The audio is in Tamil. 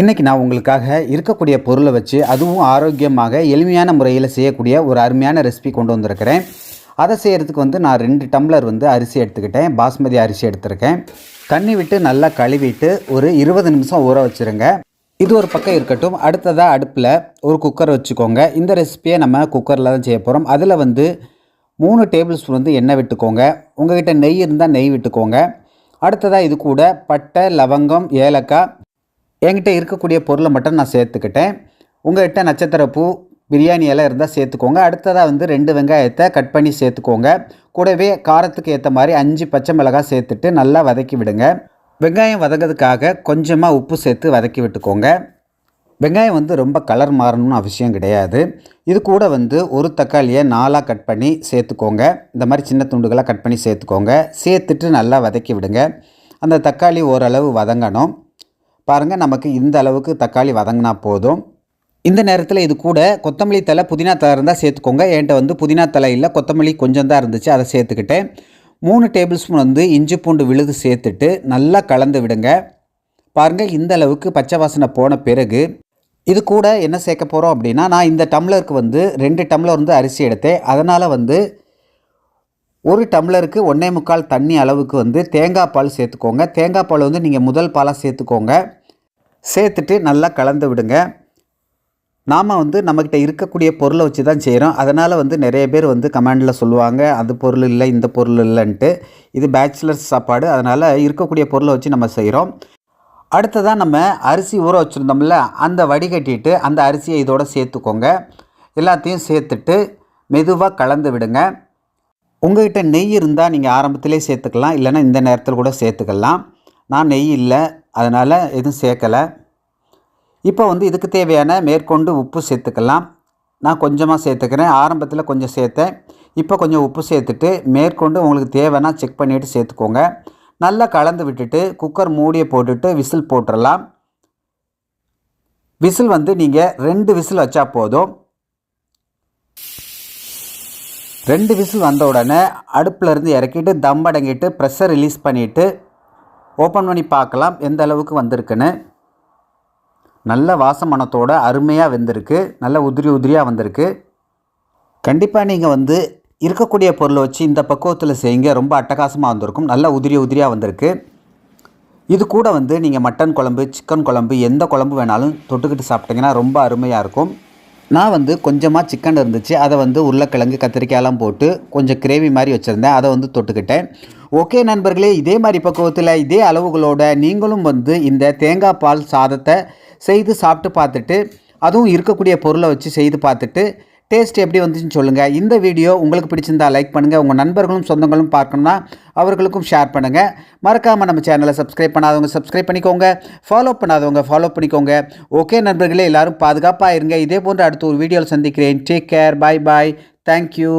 இன்றைக்கி நான் உங்களுக்காக இருக்கக்கூடிய பொருளை வச்சு அதுவும் ஆரோக்கியமாக எளிமையான முறையில் செய்யக்கூடிய ஒரு அருமையான ரெசிபி கொண்டு வந்திருக்கிறேன். அதை செய்கிறதுக்கு வந்து நான் ரெண்டு டம்ளர் வந்து அரிசி எடுத்துக்கிட்டேன். பாஸ்மதி அரிசி எடுத்திருக்கேன். தண்ணி விட்டு நல்லா கழுவிட்டு ஒரு இருபது நிமிஷம் ஊற வச்சுருங்க. இது ஒரு பக்கம் இருக்கட்டும். அடுத்ததாக அடுப்பில் ஒரு குக்கர் வச்சுக்கோங்க. இந்த ரெசிபியை நம்ம குக்கரில் தான் செய்ய போகிறோம் அதில் வந்து மூணு டேபிள் ஸ்பூன் வந்து எண்ணெய் விட்டுக்கோங்க. உங்கள்கிட்ட நெய் இருந்தால் நெய் விட்டுக்கோங்க. அடுத்ததாக இது கூட பட்டை லவங்கம் ஏலக்காய் என்கிட்ட இருக்கக்கூடிய பொருளை மட்டும் நான் சேர்த்துக்கிட்டேன். உங்கள்கிட்ட நட்சத்திரப்பூ பிரியாணி எல்லாம் இருந்தால் சேர்த்துக்கோங்க. அடுத்ததாக வந்து ரெண்டு வெங்காயத்தை கட் பண்ணி சேர்த்துக்கோங்க. கூடவே காரத்துக்கு ஏற்ற மாதிரி அஞ்சு பச்சை மிளகாய் சேர்த்துட்டு நல்லா வதக்கி விடுங்க. வெங்காயம் வதங்கிறதுக்காக கொஞ்சமாக உப்பு சேர்த்து வதக்கி விட்டுக்கோங்க. வெங்காயம் வந்து ரொம்ப கலர் மாறணும்னு அவசியம் கிடையாது. இது கூட வந்து ஒரு தக்காளியை நாலாக கட் பண்ணி சேர்த்துக்கோங்க. இந்த மாதிரி சின்ன துண்டுகளாக கட் பண்ணி சேர்த்துக்கோங்க. சேர்த்துட்டு நல்லா வதக்கி விடுங்க. அந்த தக்காளி ஓரளவு வதங்கணும். பாருங்கள் நமக்கு இந்த அளவுக்கு தக்காளி வதங்கினா போதும். இந்த நேரத்தில் இது கூட கொத்தமல்லி தலை புதினா தலை இருந்தால் சேர்த்துக்கோங்க. என்கிட்ட வந்து புதினா தலை இல்லை கொத்தமல்லி கொஞ்சம் தான் இருந்துச்சு அதை சேர்த்துக்கிட்டேன். மூணு டேபிள் ஸ்பூன் வந்து இஞ்சி பூண்டு விழுது சேர்த்துட்டு நல்லா கலந்து விடுங்க. பாருங்கள் இந்த அளவுக்கு பச்சை வாசனை போன பிறகு இது கூட என்ன சேர்க்க போகிறோம் அப்படின்னா நான் இந்த டம்ளருக்கு வந்து ரெண்டு டம்ளர் வந்து அரிசி எடுத்தேன். அதனால் வந்து ஒரு டம்ளருக்கு ஒன்றே முக்கால் தண்ணி அளவுக்கு வந்து தேங்காய் பால் சேர்த்துக்கோங்க. தேங்காய் பால் வந்து நீங்கள் முதல் பாலாக சேர்த்துக்கோங்க. சேர்த்துட்டு நல்லா கலந்து விடுங்க. நாம் வந்து நம்மக்கிட்ட இருக்கக்கூடிய பொருளை வச்சு தான் செய்கிறோம் அதனால் வந்து நிறைய பேர் வந்து கமெண்டில் சொல்லுவாங்க அது பொருள் இல்லை இந்த பொருள் இல்லைன்ட்டு. இது பேச்சுலர்ஸ் சாப்பாடு. அதனால் இருக்கக்கூடிய பொருளை வச்சு நம்ம செய்கிறோம் அடுத்ததாக நம்ம அரிசி ஊற வச்சுருந்தோம்ல அந்த வடிகட்டிட்டு அந்த அரிசியை இதோடு சேர்த்துக்கோங்க. எல்லாத்தையும் சேர்த்துட்டு மெதுவாக கலந்து விடுங்க. உங்கள்கிட்ட நெய் இருந்தால் நீங்கள் ஆரம்பத்திலே சேர்த்துக்கலாம் இல்லைன்னா இந்த நேரத்தில் கூட சேர்த்துக்கலாம். நான் நெய் இல்லை அதனால் எதுவும் சேர்க்கலை. இப்போ வந்து இதுக்கு தேவையான மேற்கொண்டு உப்பு சேர்த்துக்கலாம். நான் கொஞ்சமாக சேர்த்துக்கிறேன். ஆரம்பத்தில் கொஞ்சம் சேர்த்தேன். இப்போ கொஞ்சம் உப்பு சேர்த்துட்டு மேற்கொண்டு உங்களுக்கு தேவைன்னா செக் பண்ணிவிட்டு சேர்த்துக்கோங்க. நல்லா கலந்து விட்டுட்டு குக்கர் மூடியை போட்டுட்டு விசில் போட்டுடலாம் விசில் வந்து நீங்கள் ரெண்டு விசில் வச்சா போதும். ரெண்டு விசில் வந்த உடனே அடுப்பில் இருந்து இறக்கிட்டு தம் அடங்கிட்டு ப்ரெஷர் ரிலீஸ் பண்ணிவிட்டு ஓப்பன் பண்ணி பார்க்கலாம். எந்த அளவுக்கு வந்திருக்குன்னு. நல்ல வாசமனத்தோட அருமையாக வெந்திருக்கு. நல்ல உதிரி உதிரியாக வந்திருக்கு. கண்டிப்பாக நீங்கள் வந்து இருக்கக்கூடிய பொருளை வச்சு இந்த பக்குவத்தில் செய்யுங்க. ரொம்ப அட்டகாசமாக வந்திருக்கும். நல்ல உதிரி உதிரியாக வந்திருக்கு. இது கூட வந்து நீங்கள் மட்டன் குழம்பு சிக்கன் குழம்பு எந்த குழம்பு வேணாலும் தொட்டுக்கிட்டு சாப்பிட்டிங்கன்னா ரொம்ப அருமையாக இருக்கும். நான் வந்து கொஞ்சமாக சிக்கன் இருந்துச்சு. அதை வந்து உருளைக்கிழங்கு கத்திரிக்காயெல்லாம் போட்டு கொஞ்சம் கிரேவி மாதிரி வச்சுருந்தேன். அதை வந்து தொட்டுக்கிட்டேன். ஓகே நண்பர்களே இதே மாதிரி பக்குவத்தில் இதே அளவுகளோட நீங்களும் வந்து இந்த தேங்காய் பால் சாதத்தை செய்து சாப்பிட்டு பார்த்துட்டு அதுவும் இருக்கக்கூடிய பொருளை வச்சு செய்து பார்த்துட்டு டேஸ்ட் எப்படி வந்துச்சுன்னு சொல்லுங்கள் இந்த வீடியோ உங்களுக்கு பிடிச்சிருந்தா லைக் பண்ணுங்கள் உங்கள் நண்பர்களும் சொந்தங்களும் பார்க்கணுன்னா அவர்களுக்கும் ஷேர் பண்ணுங்கள் மறக்காமல் நம்ம சேனலை சப்ஸ்கிரைப் பண்ணாதவங்க சப்ஸ்கிரைப் பண்ணிக்கோங்க. ஃபாலோ பண்ணாதவங்க ஃபாலோ பண்ணிக்கோங்க. ஓகே நண்பர்களே எல்லாரும் பாதுகாப்பாக இருங்க. இதே போன்று அடுத்த ஒரு வீடியோவில் சந்திக்கிறேன். Take care bye bye thank you